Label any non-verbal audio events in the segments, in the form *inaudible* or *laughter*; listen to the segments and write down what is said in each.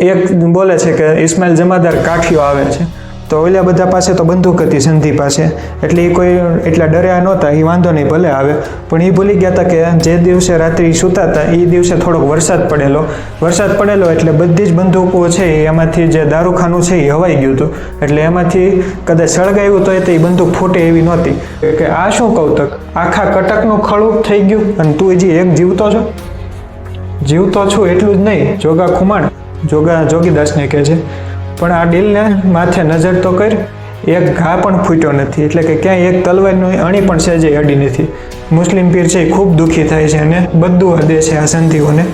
એક બોલે છે કે ઇસ્માઇલ જમાદાર કાઠિયો આવે છે. તો ઓલા બધા પાસે તો બંદૂક હતી સંધિ પાસે. એટલે એ કોઈ એટલા ડર્યા નહોતા એ વાંધો નહીં, ભલે આવે. પણ એ ભૂલી ગયા હતા કે જે દિવસે રાત્રિ સૂતા હતા એ દિવસે થોડોક વરસાદ પડેલો. વરસાદ પડેલો એટલે બધી જ બંદૂકો છે એમાંથી જે દારૂખાનું છે એ હવાઈ ગયું હતું. એટલે એમાંથી કદાચ સળગાવ્યું તો એ તો બંદૂક ફૂટે એવી નહોતી. કે આ શું કૌતક? આખા કટકનું ખળું થઈ ગયું અને તું હજી એક જીવતો છો? જીવતો છું એટલું જ નહીં, જોગા ખુમાણ. જોગા જોગીદાસને કહે છે, પણ આ ડીલને માથે નજર તો કર, એક ઘા પણ ફૂટ્યો નથી. એટલે કે ક્યાંય એક તલવારનું અણી પણ સહેજે અડી નથી. મુસ્લિમ પીર છે એ ખૂબ દુઃખી થાય છે અને બધું હદે છે આ સંધિઓને.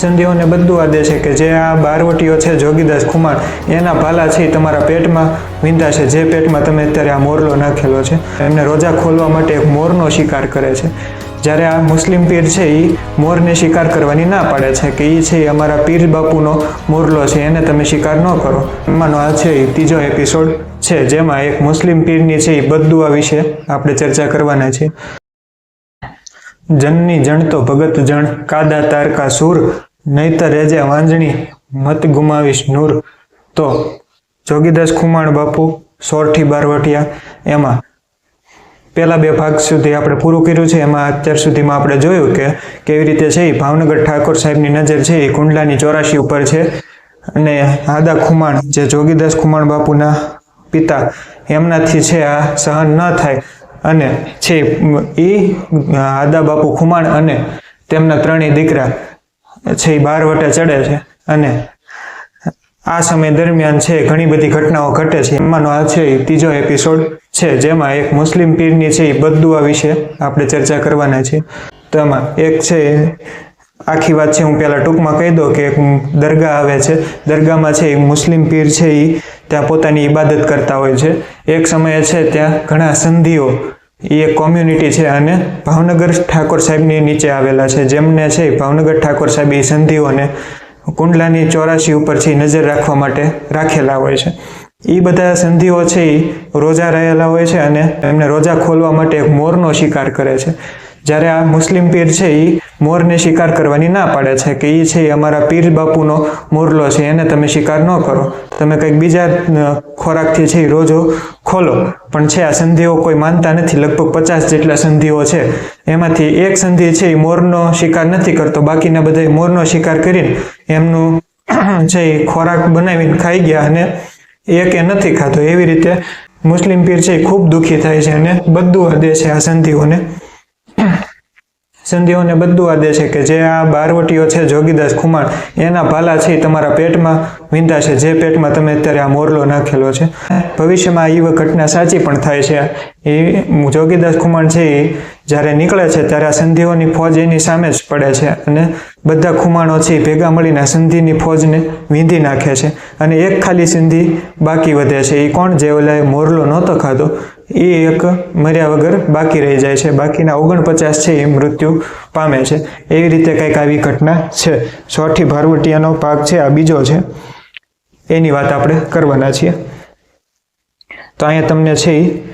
સંધિઓને બધું આદે છે કે જે આ બારવટીઓ છે જોગીદાસ કુમાર એના ભાલા છે તમારા પેટમાં વિંધા છે. જે પેટમાં તમે અત્યારે આ મોરલો નાખેલો છે, એમને રોજા ખોલવા માટે એક મોરનો શિકાર કરે છે. જ્યારે આ મુસ્લિમ પીર છે એ મોરને શિકાર કરવાની ના પાડે છે કે એ છે અમારા પીર બાપુનો મોરલો છે, એને તમે શિકાર ન કરો. એમાંનો આ છે એ ત્રીજો એપિસોડ છે, જેમાં એક મુસ્લિમ પીરની છે એ બદુઆ વિશે આપણે ચર્ચા કરવાના છે જનની જણ તો ભગત જણ, કાદા તારકા સૂર, નહીતર રેજે વાંજણી મત ગુમાવીશ નૂર. તો જોગીદાસ ખુમાણ બાપુ, સોરઠી બારવટિયા, એમાં પહેલા બે ભાગ સુધી આપણે પૂરું કર્યું છે, એમાં અત્યાર સુધીમાં આપણે જોયું કે કેવી રીતે છે એ ભાવનગર ઠાકોર સાહેબની નજર છે એ કુંડલાની ચોરાશી ઉપર છે. અને આદા ખુમાણ, જે જોગીદાસ ખુમાણ બાપુના પિતા, એમનાથી છે આ સહન ન થાય. અને છે એ આદા બાપુ ખુમાણ અને તેમના ત્રણેય દીકરા છે એ બાર વટે ચડે છે. અને આ સમય દરમિયાન છે, ઘણી બધી ઘટનાઓ ઘટે છે. એમાંનો આ છે, ત્રીજો એપિસોડ છે, જેમાં એક મુસ્લિમ પીરની છે, એ બદુઆ વિશે આપણે ચર્ચા કરવાના છે તો એમાં એક છે, આખી વાત છે, હું પહેલાં ટૂંકમાં કહી દઉં કે એક દરગાહ આવે છે. દરગાહમાં છે એ મુસ્લિમ પીર છે એ ત્યાં પોતાની ઇબાદત કરતા હોય છે. એક સમયે છે, ત્યાં ઘણા સંધિઓ એ એક કોમ્યુનિટી છે અને ભાવનગર ઠાકોર સાહેબની નીચે આવેલા છે. જેમને છે, ભાવનગર ઠાકોર સાહેબ એ સંધિઓને કુંડલાની ચોરાશી ઉપરથી નજર રાખવા માટે રાખેલા હોય છે. એ બધા સંધિઓ છે એ રોજા રહેલા હોય છે અને એમને રોજા ખોલવા માટે એક મોરનો શિકાર કરે છે. જ્યારે આ મુસ્લિમ પીર છે એ મોરને શિકાર કરવાની ના પાડે છે કે એ છે એ અમારા પીર બાપુનો મોરલો છે, એને તમે શિકાર ન કરો. તમે કંઈક બીજા ખોરાકથી છે એ રોજો ખોલો. પણ છે આ સંધિઓ કોઈ માનતા નથી. લગભગ પચાસ જેટલા સંધિઓ છે. એમાંથી એક સંધિ છે એ મોરનો શિકાર નથી કરતો. બાકીના બધા મોરનો શિકાર કરીને એમનું *clears throat* છે એ ખોરાક બનાવીને ખાઈ ગયા અને એક નથી ખાતો એવી રીતે મુસ્લિમ પીર છે એ ખૂબ દુઃખી થાય છે અને બધું હદે છે આ સંધિઓને. સંધિઓને બધું આદે છે કે જે આ બારવટીઓ છે, જોગીદાસ, ખુમાણ, એના ભાલા છે તમારા પેટમાં વિંધા છે. જે પેટમાં તમે અત્યારે આ મોરલો નાખેલો છે, ભવિષ્યમાં એ ઘટના સાચી પણ થાય છે. એ જોગીદાસ, ખુમાણ છે એ જ્યારે નીકળે છે, ત્યારે આ સંધિઓની ફોજ એની સામે જ પડે છે અને બધા ખુમાણો છે એ ભેગા મળીને સિંધીની ફોજને વીંધી નાખે છે અને એક ખાલી સિંધી બાકી વધે છે. એ કોણ? જે મોરલો નહોતો ખાધો. એ એક મર્યા વગર બાકી રહી જાય છે. બાકીના ઓગણપચાસ છે એ મૃત્યુ પામે છે. એવી રીતે કંઈક આવી ઘટના છે. સોઠી ભારવટિયાનો પાક છે, આ બીજો છે. એની વાત આપણે કરવાના છીએ. તો અહીંયા તમને છે એ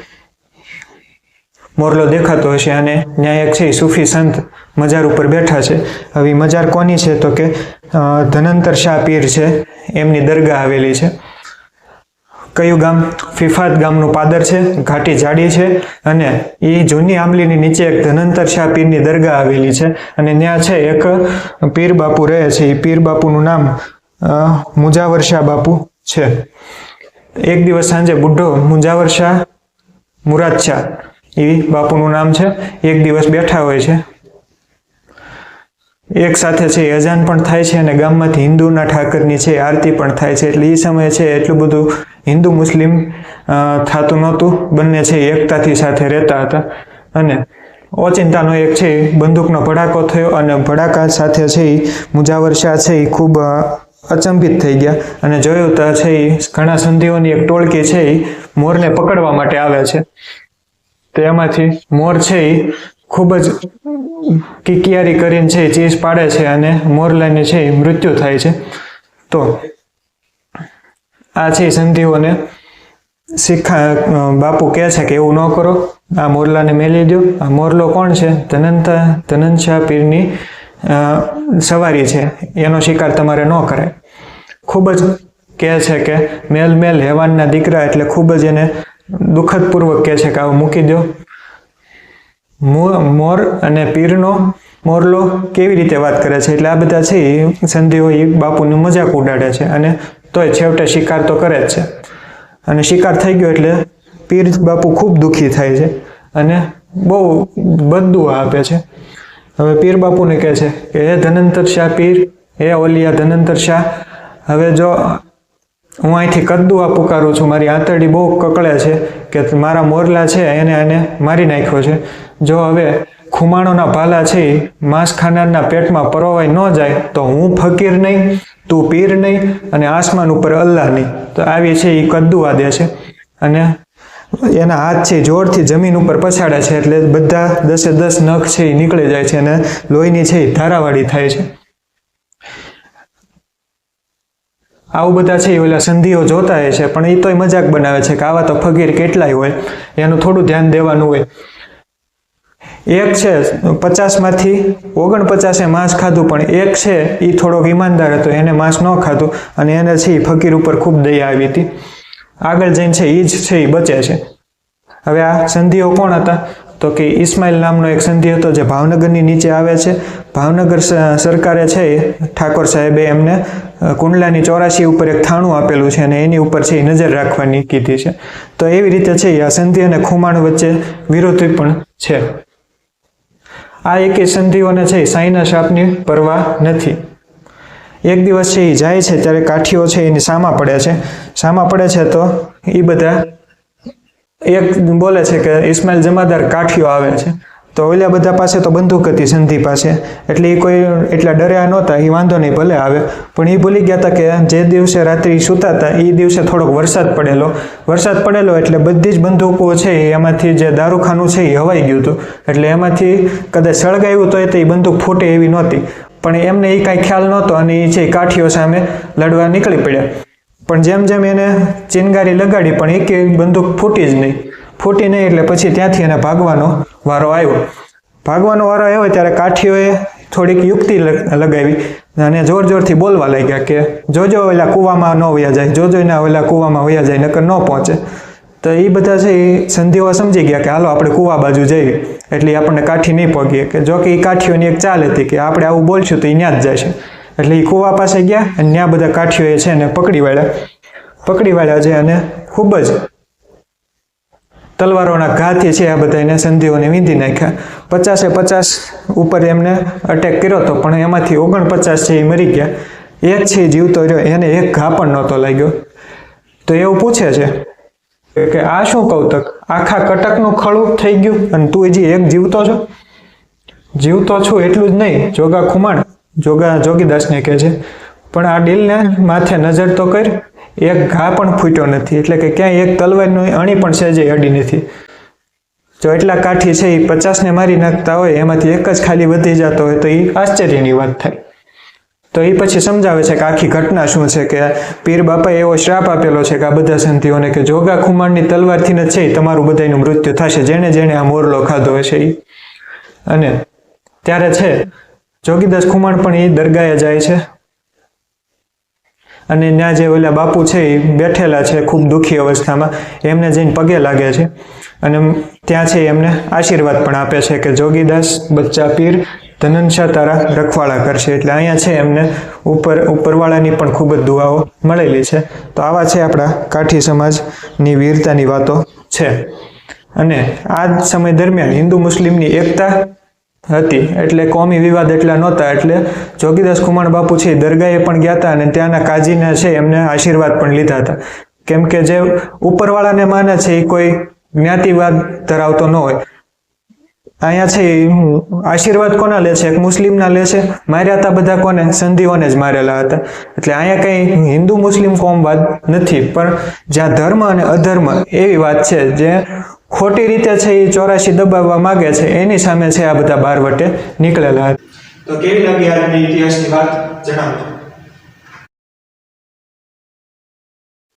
મોરલો દેખાતો હશે અને ન્યાયક છે સૂફી સંત મજાર ઉપર બેઠા છે. હવે મજાર કોની છે તો કે ધનંતર શાહ પીર છે, એમની દરગાહ આવેલી છે. કયું ગામ? ફિફાત ગામનું પાદર છે, ઘાટી જાડી છે અને એ જૂની આંબલીની નીચે એક ધનંતર શાહ પીરની દરગાહ આવેલી છે અને ત્યાં છે એક પીર બાપુ રહે છે. એ પીર બાપુનું નામ મુજાવર શાહ બાપુ છે. એક દિવસ સાંજે બુઢો મુજાવર શાહ મુરાદ શાહ એ બાપુનું નામ છે. એક દિવસ બેઠા હોય છે. એક સાથે છે, અજાન પણ થાય છે અને ગામમાંથી હિન્દુના ઠાકરની છે, આરતી પણ થાય છે. એટલે એ સમયે છે, એટલું બધું હિન્દુ મુસ્લિમ થતું નહોતું. બંને છે, એકતાથી સાથે રહેતા હતા. અને ઓચિંતાનો એક છે, બંદૂકનો ભડાકો થયો અને ભડાકા સાથે છે એ મુજાવર શાહ છે એ ખૂબ અચંબિત થઈ ગયા. અને જોયું તો છે એ ઘણા સંધિઓની એક ટોળકી છે એ મોરને પકડવા માટે આવે છે. તો એમાંથી મોર છે એ ખૂબ જ કિકિયારી કરીને છે ચીસ પાડે છે અને મોરલાને છે એ મૃત્યુ થાય છે. તો આ છે સંધિઓને શીખા બાપુ કહે છે કે એવું ન કરો, આ મોરલાને મેલી દો આ મોરલો કોણ છે? ધનંતા ધનંત પીરની સવારી છે. એનો શિકાર તમારે ન કરાય. ખૂબ જ કહે છે કે મેલ મેલ હેવાનના દીકરા એટલે ખૂબ જ એને દુઃખદપૂર્વક કહે છે કે આવું મૂકી દો મોર અને પીરનો, મોરલો કેવી રીતે વાત કરે છે? એટલે આ બધા છે એ સંધિઓ એ બાપુની મજાક ઉડાડે છે અને તોય છેવટે શિકાર તો કરે જ છે. અને શિકાર થઈ ગયો એટલે પીર બાપુ ખૂબ દુઃખી થાય છે અને બહુ બદદુઆ આપે છે. હવે પીર બાપુને કહે છે કે, હે ધનંતર શાહ પીર, હે ઓલિયા ધનંતર શાહ, હવે જો હું અહીંથી કદ્દુઆ પુકારું છું. મારી આંતરડી બહુ કકળે છે કે મારા મોરલા છે, એને એને મારી નાખ્યો છે. જો હવે ખુમાણોના ભાલા છે માંસ ખાનારના પેટમાં પરોવાઈ ન જાય, તો હું ફકીર નહીં, તું પીર નહીં અને આસમાન ઉપર અલ્લાહ નહીં. તો આવી છે એ કદ્દુ દે છે. અને એના હાથ છે, જોરથી જમીન ઉપર પછાડે છે, એટલે બધા દસે દસ નખ છે એ નીકળી જાય છે અને લોહીની છે એ ધારાવાળી થાય છે. આવું બધા છે, એ ઓલા સંધિઓ જોતા હોય છે, પણ એ તોય મજાક બનાવે છે કે આવા તો ફગીર કેટલાય હોય, એનું થોડું ધ્યાન દેવાનું હોય. એક છે, પચાસમાંથી ઓગણપચાસે માંસ ખાધું, પણ એક છે એ થોડોક ઈમાનદાર હતો, એને માંસ ન ખાધું, અને એને છે એ ફકીર ઉપર ખૂબ દયા આવી હતી. આગળ જઈને છે એ જ છે એ બચે છે. હવે આ સંધિઓ કોણ હતા? તો કે ઇસ્માઇલ નામનો એક સંધિ હતો જે ભાવનગરની નીચે આવે છે. ભાવનગર સરકારે છે ઠાકોર સાહેબે એમને કુંડલાની ચોરાશી ઉપર એક થાણું આપેલું છે અને એની ઉપર છે નજર રાખવાની કીધી છે. તો એવી રીતે છે આ સંધિ અને ખુમાણ વચ્ચે વિરોધી પણ છે. આ એકે સંધિઓને છે સાંઈના શાપની પરવા નથી. એક દિવસ છે એ જાય છે ત્યારે કાઠીઓ છે એની સામા પડે છે. સામા પડે છે તો એ બધા એક બોલે છે કે ઇસ્માઇલ જમાદાર કાઠીઓ આવે છે. તો ઓલા બધા પાસે તો બંદૂક હતી સંધિ પાસે. એટલે એ કોઈ એટલા ડર્યા નહોતા એ વાંધો નહીં, ભલે આવે. પણ એ ભૂલી ગયા હતા કે જે દિવસે રાત્રિ સૂતા હતા એ દિવસે થોડોક વરસાદ પડેલો. વરસાદ પડેલો એટલે બધી જ બંદૂકો છે એ એમાંથી જે દારૂખાનું છે એ હવાઈ ગયું હતું. એટલે એમાંથી કદાચ સળગાવ્યું તો એ બંદૂક ફૂટે એવી નહોતી. પણ એમને એ કાંઈ ખ્યાલ નહોતો અને એ છે એ કાઠીઓ સામે લડવા નીકળી પડ્યા. પણ જેમ જેમ એને ચિનગારી લગાડી, પણ એક બંદૂક ફૂટી જ નહીં. ફૂટી નહીં એટલે પછી ત્યાંથી એને ભાગવાનો વારો આવ્યો. ભાગવાનો વારો આવ્યો ત્યારે કાઠીઓએ થોડીક યુક્તિ લગાવી અને જોર જોરથી બોલવા લાગ્યા કે જોજો ઓલા કૂવામાં ન વયા જાય, જોજો એના ઓલા કૂવામાં વયા જાય, નકર ન પહોંચે. તો એ બધા છે એ સંધિઓ સમજી ગયા કે હાલો આપણે કૂવા બાજુ જઈએ. એટલે આપણને કાઠી નહીં પગીએ. કે જો કે એ કાઠીઓની એક ચાલ હતી કે આપણે આવું બોલશું તો એ ત્યાં જ જશે. એટલે એ કૂવા પાસે ગયા અને ત્યાં બધા કાઠીઓએ છે એને પકડી વાળ્યા. પકડી વાળ્યા છે અને ખૂબ જ તલવારોના ઘાથી છે આ બધા એને સંધિઓને વીંધી નાખ્યા. પચાસે પચાસ ઉપર એમને અટેક કર્યો હતો પણ એમાંથી ઓગણપચાસ છે એ મરી ગયા. એક છે જીવતો રહ્યો, એને એક ઘા પણ નહોતો લાગ્યો. તો એવું પૂછે છે કે આ શું કૌતક? આખા કટકનું ખળું થઈ ગયું અને તું હજી એક જીવતો છો? જીવતો છું એટલું જ નહીં, જોગા ખુમાણ. જોગા જોગીદાસને કહે છે, પણ આ ડીલને માથે નજર તો કર, એક ઘા પણ ફૂટ્યો નથી, એટલે કે ક્યાંય એક તલવારનું અણી પણ સહેજે અડી નથી. જો એટલા કાઠી છે એ પચાસને મારી નાખતા હોય, એમાંથી એક જ ખાલી વધી જતો હોય, તો એ આશ્ચર્યની વાત થાય. તો એ પછી સમજાવે છે કે આખી ઘટના શું છે, કે પીર બાપાએ એવો શ્રાપ આપેલો છે કે આ બધા સંતિઓને કે જોગા ખુમાણની તલવારથી જ છે તમારું બધાનું મૃત્યુ થશે, જેણે જેણે આ મોરલો ખાધો હશે એ અને ત્યારે છે જોગીદાસ ખુમાણ પણ એ દરગાહે જાય છે. અને ત્યાં જે ઓલા બાપુ છે એ બેઠેલા છે ખૂબ દુઃખી અવસ્થામાં. એમને જઈને પગે લાગે છે. અને ત્યાં છે એમને આશીર્વાદ પણ આપે છે કે જોગીદાસ, બચ્ચા પીર ધનનશા તારા રખવાળા કરશે. એટલે અહીંયા છે એમને ઉપર, ઉપરવાળાની પણ ખૂબ જ દુઆઓ મળેલી છે. તો આવા છે આપણા કાઠી સમાજની વીરતાની વાતો છે. અને આ સમય દરમિયાન હિન્દુ મુસ્લિમની એકતા હતી. એટલે કોમી વિવાદ એટલા નહોતા. એટલે જોગીદાસ કુમાર બાપુ છે દરગાહે પણ ગયા હતા અને ત્યાંના કાજીને છે એમને આશીર્વાદ પણ લીધા હતા. કેમ કે જે ઉપરવાળાને માને છે એ કોઈ જ્ઞાતિવાદ ધરાવતો ન હોય. અહીંયા છે આશીર્વાદ કોના લે છે? એક મુસ્લિમના લે છે. માર્યા હતા બધા કોને? સંધિઓને જ મારેલા હતા. એટલે અહીંયા કંઈ હિન્દુ મુસ્લિમ કોમવાદ નથી. પણ જ્યાં ધર્મ અને અધર્મ એવી વાત છે જે ખોટી રીતે છે એ ચોરાશી દબાવવા માંગે છે. એની સામે છે આ બધા બારવટે નીકળેલા. હતા તો કેવી લાગી આજની ઇતિહાસની વાત? જણાવો